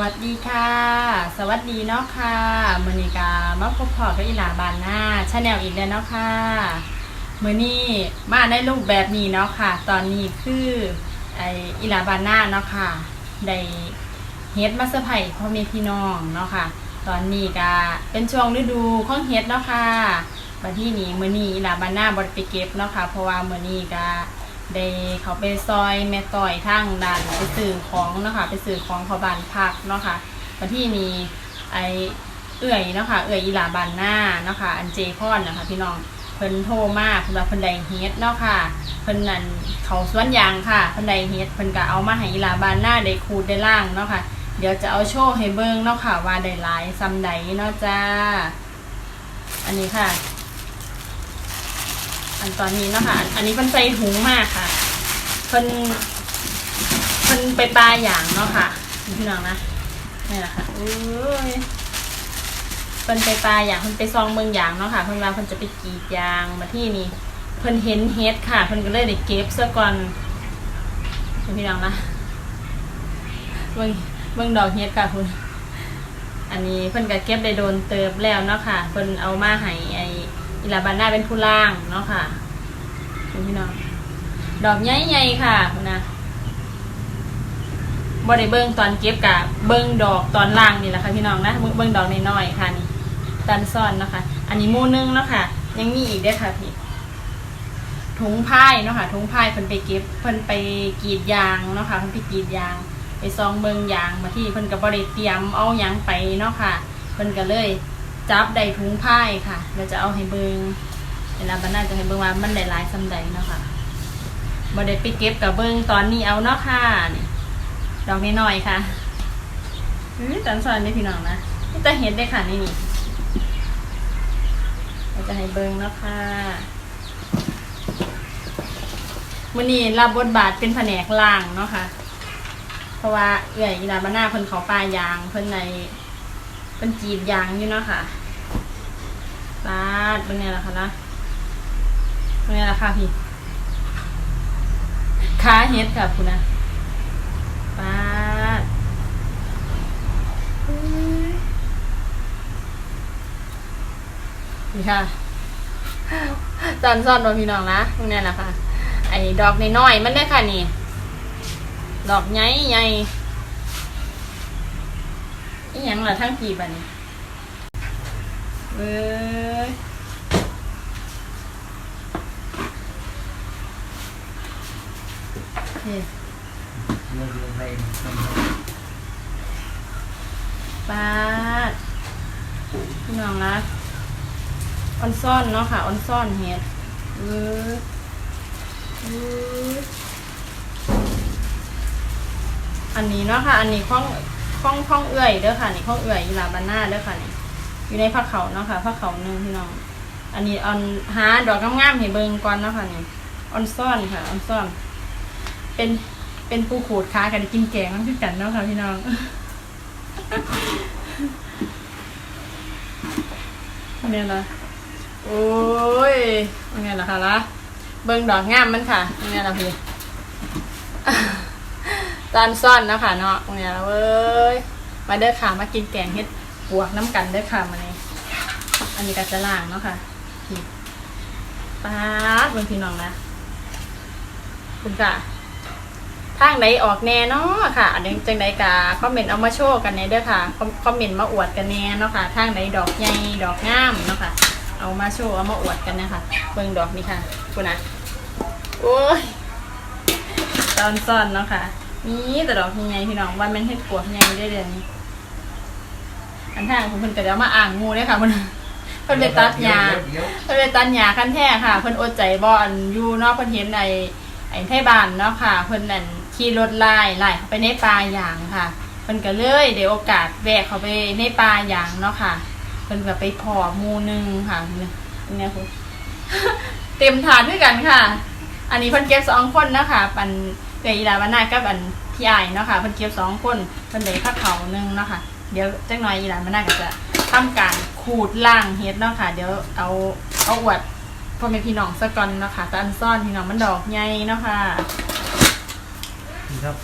วัสดีค่ะ สวัสดีเนาะค่ะมือนี้กามาพบพอกับอีหลาบานหน้าชาแนลอีกแล้วเนาะค่ะมือนี้มาในรูปแบบนี้เนาะค่ะ ตอนนี้คือไออีหลาบานหน้าเนาะค่ะได้เฮ็ดมาเซอร์ไพรส์พ่อแม่พี่น้องเนาะค่ะ ตอนนี้ก็เป็นช่วงฤดูของเฮ็ดเนาะค่ะบัดที่นี้มือนี้อีหลาบานหน้าบดไปเก็บเนาะค่ะ เพราะว่ามือนี้ก็ ได้เขาไปซอยแม่ต่อยทางด้านไปซื้อของเนาะค่ะไปซื้อของเขาบานพักเนาะค่ะบัดที่นี้ไอเอื่อยเนาะค่ะเอื่อยอีหลาบานหน้าเนาะค่ะอันเจพอนนะคะพี่น้องเพิ่นโทรมาเพิ่นว่าเพิ่นได้เฮ็ดเนาะค่ะเพิ่นนั่นเขาสวนยางค่ะเพิ่นได้เฮ็ดเพิ่นก็เอามาให้อีหลาบานหน้าได้ขูดได้ล่างเนาะค่ะ เดี๋ยวจะเอาโชว์ให้เบิ่งเนาะค่ะว่าได้หลายซำใดเนาะจ้า อันนี้ค่ะ อันตอนนี้เนาะค่ะ อันนี้เป็นใส่ถุงมากค่ะเพิ่นเพิ่นไปปลาอย่างเนาะค่ะพี่น้องนะนี่แหละค่ะอุ้ยเพิ่นไปปลาอย่างเพิ่นไปซองเมืองอย่างเนาะค่ะเพิ่นว่าเพิ่นจะไปกรีดยางมาที่นี่เพิ่นเห็นเฮ็ดค่ะเพิ่นก็เลยได้เก็บซะก่อนพี่น้องนะเบิ่งเบิ่งดอกเฮ็ดค่ะคุณอันนี้เพิ่นก็เก็บได้โดนเติบแล้วเนาะค่ะเพิ่นเอามาให้ ลาบาน่าเป็นผู้ล่างเนาะค่ะคุณพี่น้องดอกใหญ่ๆค่ะคุณนะบ่ได้เบิ่งตอนเก็บกะเบิ่งดอกตอนล่างนี่แหละค่ะพี่น้องนะเบิ่งดอกน้อยๆค่ะนี่ตันซ่อนเนาะค่ะ อันนี้มูนึงเนาะค่ะ ยังมีอีกเด้ค่ะพี่ถุงพายเนาะค่ะถุงพายเพิ่นไปเก็บเพิ่นไปกรีดยางเนาะค่ะเพิ่นไปกรีดยาง ไปซองเบิงยางมาที่เพิ่นก็บ่ได้เตรียมเอายังไปเนาะค่ะ เพิ่นก็เลย จับได้ถุงพาค่ะแล้วจะเอาให้เบิงเวลาบันน่าจะให้เบิงว่ามันได้หลายซำใดเนาะค่ะบ่ได้ไปเก็บกับเบิงตอนนี้เอาเนาะค่ะนี่ดอกน้อยๆค่ะอื้อจันสอนได้พี่น้องนะนี่จะเห็นได้ค่ะนี่นี่เราจะให้เบิงเนาะค่ะมื่อนี้รับบทบาทเป็นแผนกล่างเนาะค่ะ เพราะว่าเอื่อยอีลาบาน่าเพิ่นเขาปลายางเพิ่นในเพิ่นจีดยางอยู่เนาะค่ะ ปาดเป็นไงล่ะคะนะเป็นไงล่ะค่ะพี่ขาเฮ็ดค่ะคุณนะปาดอื้อนี่ค่ะจอนซ่อนโดนพี่น้องนะตรงนี้แหละค่ะ ไอ้ดอกน้อยๆมันได้ค่ะนี่ ดอกใหญ่ใหญ่อีหยังล่ะทั้งกี่บัดนี้ เอ้ยนี่เรื่องเรื่องเพลงปาดพี่น้องนะออนซ่อนเนาะค่ะออนซ่อนเฮ็ดเออเอออันนี้เนาะค่ะ อันนี้ข้องข้องข้องเอื่อยเด้อค่ะ นี่ข้องเอื่อยอีลาบาน่าเด้อค่ะนี่ อยู่ในผ้าเขาเนาะค่ะผ้าเขาหนึ่งพี่น้อง อันนี้ออนหาดอกงามๆให้เบิ่งก่อนเนาะค่ะนี่ออนซ่อนค่ะออนซ่อน เป็นเป็นปูขูดค้ากันกินแกงมันคือกันเนาะค่ะพี่น้องเนี่ยนะโอ้ยยังไงล่ะคะล่ะเบิ่งดอกงามมันค่ะยังไงล่ะพี่ตานซ่อนนะคะเนาะตรงนี้ยเว้ย มาเด้อค่ะมากินแกงเฮ็ด ปวกน้ำกันด้อค่ะมานี่อันนี้ก็จะล่างเนาะค่ะป๊าดเบิ่งพี่น้องนะคุณค่ะทางไหนออกแน่เนาะค่ะอันนี้จังใดกาคอมเมนต์เอามาโชว์กันแน่เด้อค่ะคอมเมนต์มาอวดกันแน่เนาะค่ะทางไหนดอกใหญ่ดอกงามเนาะค่ะ เอามาโชว์เอามาอวดกันนะคะเบิ่งดอกนี้ค่ะคุณนะโอ้ยตอนซ่อนเนาะค่ะนี่แต่ดอกใหญ่ๆพี่น้องว่ามันเฮ็ดปวกใหญ่ได้เดือนนี้ อันทางของเพิ่นก็เดี๋ยวมาอ่างงูเด้อค่ะเพิ่นเพิ่นไปตัดหญ้าเดี๋ยวเพิ่นไปตัดหญ้าคันแท้ค่ะ เพิ่นอดใจบ่อันอยู่เนาะเพิ่นเห็นไอ้ไอ้ไทบ้านเนาะค่ะ เพิ่นนั่นขี่รถไล่ไล่เข้าไปในป่าหยางค่ะเพิ่นก็เลยได้โอกาสแวะเข้าไปในป่าหยางเนาะค่ะเพิ่นก็ไปพอหมู่หนึงค่ะเนี่ยเนี่ยคุณเต็มถาดด้วยกันค่ะ อันนี้เพิ่นเก็บสองคนเนาะค่ะปันเกยอีลาบานากับอันพี่ไอายเนาะค่ะเพิ่นเก็บสองคนเพิ่นได้ผักเขาหนึงเนาะค่ะ เดี๋ยวจักหน่อยอีลาบานาก็จะทำการขูดล่างเฮ็ดเนาะค่ะ เดี๋ยวเอาเอาอวดพ่อแม่พี่น้องซะก่อนเนาะค่ะแตอันซ่อนพี่น้องมันดอกใหญ่เนาะค่ะนี่ครับ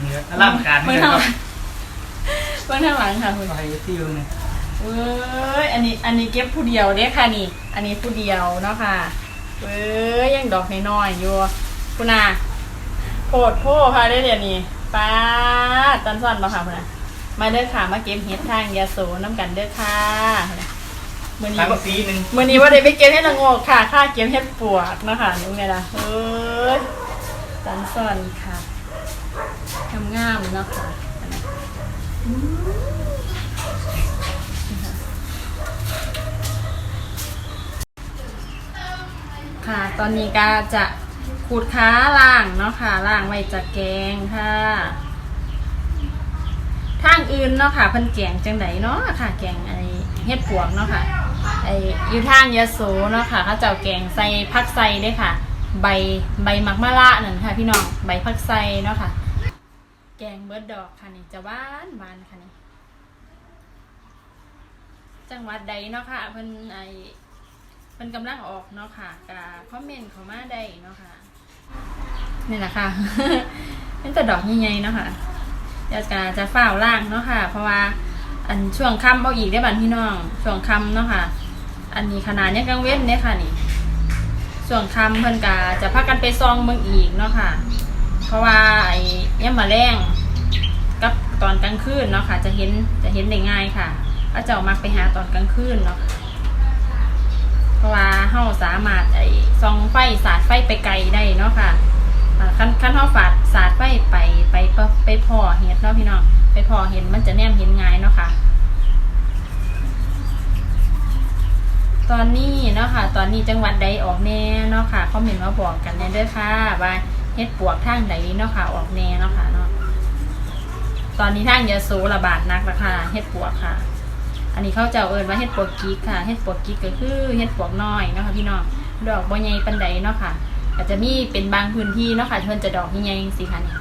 นี่ครับร่างการนี่ครับเบื้องข้างหลังค่ะคุณไปที่อยู่เนี่ยเว้ยอันนี้อันนี้เก็บผู้เดียวเด้ค่ะนี่ อันนี้ผู้เดียวเนาะค่ะเว้ยยังดอกน้อยๆอยู่คุณอาโพดโพค่ะได้เดี๋ยวนี้ป้าดตันสั้นมาค่ะคุณอา มาเด้อค่ะมาเก็บเห็ดทางยาโสน้ำกันเด้อค่ะมื่อนี้น้ำก็ปีหนึ่งมื่อนี้ว่าได้ไปเก็บเห็ดละโงกค่ะค่าเก็บเห็ดปวกเนาะค่ะลุงไงล่ะเอ้ยตันสั้นค่ะงามๆเนาะค่ะอันนี้อืมค่ะ ตอนนี้ก็จะขูดค้าล่างเนาะค่ะล่างไว้จะแกงค่ะ ทางอื่นเนาะค่ะเพิ่นแกงจังไดเนาะค่ะ แกงไอเฮ็ดปวกเนาะค่ะไออยู่ทางยะโสเนาะค่ะเขาเจ้าแกงใส่ผักใส่ด้ค่ะ ใบใบมักมะละนั่นค่ะ พี่น้องใบผักใส่เนาะค่ะ แกงเบิดดอกค่ะนี่จะหวานหวานค่ะนี่จังหวัดใดเนาะค่ะเพิ่นไอเป็นกำลังออกเนาะค่ะกาคอมเมนต์เขามาได้เนาะค่ะนี่แหละค่ะเป็นแต่ดอกใหญ่ๆเนาะค่ะ ดี๋ยวจะจะฝ้าวล่างเนาะค่ะ เพราะว่าอันช่วงค่ำเอาอีกได้บันพี่น้อง ช่วงค่ำเนาะค่ะ อันนี้ขนาดเนี้ยกลางเว้นเนี่ยค่ะนี่ช่วงค่ำเพิ่นกาจะพากันไปซองเมืองอีกเนาะค่ะ เพราะว่าไอ้ย่ำมาแรงกับตอนกลางคืนเนาะค่ะ จะเห็นจะเห็นได้ง่ายค่ะก็จะออกมาไปหาตอนกลางคืนเนาะค่ะเพราะว่าเฮาสามารถไอ้ซองไฟสาดไฟไปไกลได้เนาะค่ะ อ่าคันคันเฮาฝาดสาดไฟไปไปไปไปพอเห็ดเนาะพี่น้องไปพอเห็นมันจะแนมเห็นง่ายเนาะค่ะ ตอนนี้เนาะค่ะ ตอนนี้จังหวัดใดออกแน่เนาะค่ะคอมเมนต์มาบอกกันแน่ด้อค่ะว่าเฮ็ดปวกทางใดเนาะค่ะ ออกแน่เนาะค่ะเนาะตอนนี้ทางยะโสระบาดหนักแล้วค่ะเฮ็ดปวกค่ะ อันนี้เขาจะเอิญว่าเห็ดปวกกิ๊กค่ะเห็ดปวกกิ๊กก็คือเห็ดปวกน้อยเนาะคะพี่น้องดอกบ่ใหญ่ปานใดเนาะค่ะ อาจจะมีเป็นบางพื้นที่เนาะค่ะที่เพิ่นจะดอกใหญ่ๆสิค่ะนี่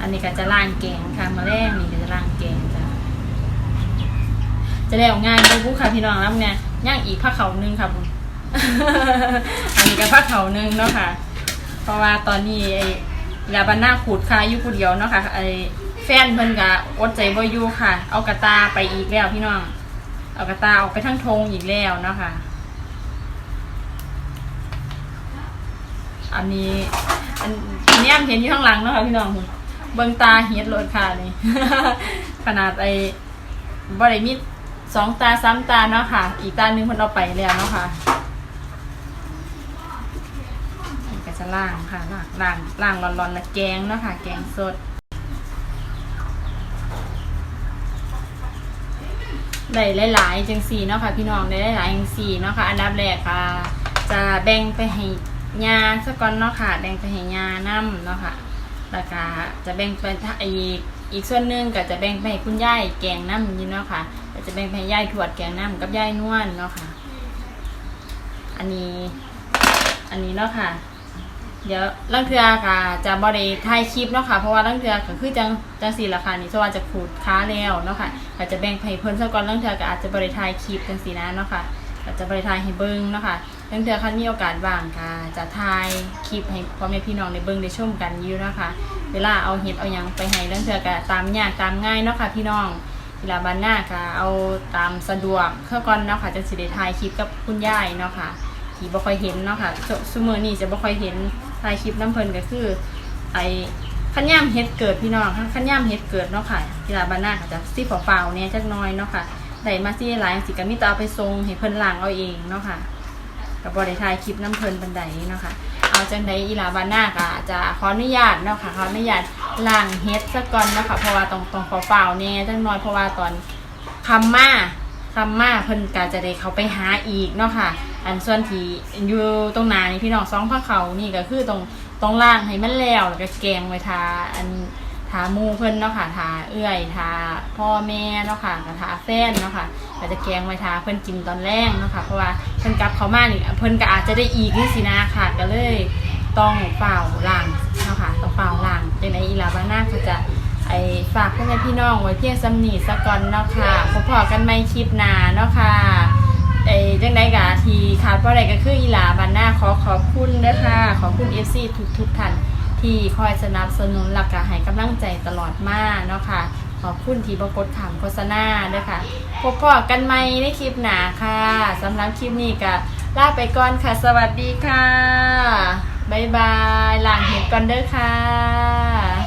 อันนี้ก็จะล่างแกงค่ะมาแรกนี่ก็จะล่างแกงจ้ะจะได้ออกงานดูค่ะพี่น้องแล้วเนี่ยย่างอีกผ้าเขานึงค่ะผมอันนี้ก็ผ้าเขานึงเนาะค่ะ เพราะว่าตอนนี้ไอ้ยาบันหน้าขูดค่ะอยู่ผู้เดียวเนาะค่ะไอ้แฟนเพิ่นก็อดใจบ่อยู่ค่ะ เอากระตาไปอีกแล้วพี่น้อง เอากระตาออกไปทั้งทงอีกแล้วเนาะค่ะ อันนี้ อันอันนี้เห็นอยู่ข้างหลังเนาะค่ะพี่น้องเบิ่งตาเฮ็ดโลดค่ะนี่ ขนาดไอ้บ่ได้มีสองตาสามตาเนาะค่ะ อีกตาหนึงเพิ่นเอาไปแล้วเนาะค่ะนี่ก็จะล่างค่ะล่างล่างล่างร้อนๆแล้วแกงเนาะค่ะ แกงสดได้หลายๆจังสี่เนาะค่ะ พี่น้องได้หลายๆจังสี่เนาะค่ะ อันดับแรกค่ะ จะแบ่งไปให้ ยาซะก่อนเนาะค่ะ แบ่งไปให้ยานํเนาะค่ะแล้วก็จะแบ่งไปอีกอีกส่วนหนึ่งก็จะแบ่งไปให้คุณยายแกงน้ำนี่เนาะค่ะก็จะแบ่งไปให้ยายถวดแกงน้ำกับยายนวลเนาะค่ะ อันนี้ อันนี้เนาะค่ะ เดี๋ยวลังเทือค่ะ จะบริถ่ายคลิปเนาะค่ะ เพราะว่าลังเทือก็คือจังจังสี่ราคานี่สว่าจะขูดค้าแล้วเนาะค่ะก็จะแบ่งให้เพิ่นซะก่อนลังเทือก็อาจจะบริถ่ายคลิปจังสี่นะเนาะค่ะก็จะบริถ่ายให้เบิ่งเนาะค่ะ ลังเทือคันมีโอกาสว่างค่ะจะถ่ายคลิปให้พ่อแม่พี่น้องได้เบิ่งได้ชมกันอยู่นะคะ เวลาเอาเห็ดเอายังไปให้ลังเทือก็ตามยากตามง่ายเนาะค่ะพี่น้องเวลาบันหน้าค่ะ เอาตามสะดวกเข้าก่อนเนาะค่ะจะสิได้ถ่ายคลิปกับคุณยายเนาะค่ะที่บ่ค่อยเห็นเนาะค่ะซุซุมื้อนี้จะบ่ค่อยเห็นถ่ายคลิปน้ำเพลินก็คือ ไอขันย่ามเฮ็ดเกิดพี่น้องขันย่ามเฮ็ดเกิดเนาะค่ะเวลาบ้านหน้าก็จะสิฝาๆเนี่ยจักน้อยเนาะค่ะได้มาสิหลายสิก็มีต่เอาไปส่งให้เพิ่นล้างเอาเองเนาะค่ะ ก็บ่ได้ถ่ายคลิปน้ำเพิ่นปานใดเนาะค่ะเอาจังไดอีลาบานหน้าก็จะขออนุญาตเนาะค่ะขออนุญาตล้างเฮ็ดซะก่อนเนาะค่ะเพราะว่าต้องต้องฝาเนี่ยจักหน้อยเพราะว่าตอนคำมาคำมาเพิ่นก็จะได้เขาไปหาอีกเนาะค่ะ อันส่วนที่อยู่ตรงหนานี่พี่น้องสองพระเขานี่ก็คือตรงตรงล่างให้มันแล้วแล้วก็แกงไว้ทาอัน ทาหมูเพิ่นเนาะค่ะทาเอื้อยทาพ่อแม่เนาะค่ะกับทาแฟนเนาะค่ะก็จะแกงไว้ทาเพิ่นกินตอนแรกเนาะค่ะเพราะว่าเพิ่นกลับเขามานี่เพิ่นก็อาจจะได้อีกนี่สินะค่ะก็เลยต้องเป่าล่างเนาะค่ะต้องเป่าล่างจังไดอีลาบาน่าก็จะไอฝากเพื่อแม่พี่น้องไว้เพียงสำนีสะก่อนเนาะค่ะพบพอกันไม่คลิปหน้าเนาะค่ะไอจังไดกะทีขาดเพราะอะไรก็คืออีหลาบันหน้าขอขอบคุณเด้อค่ะขอบคุณ FC ทุกทุกท่าน ที่คอยสนับสนุนหลักการให้กำลังใจตลอดมาเนาะค่ะ ขอบคุณที่บกดถามโฆษณาด้วยค่ะ พบพอกันไหมในคลิปหนาค่ะสำหรับคลิปนี้ก็ลาไปก่อนค่ะ สวัสดีค่ะ บ๊ายบายหลังเห็นกันเด้อค่ะ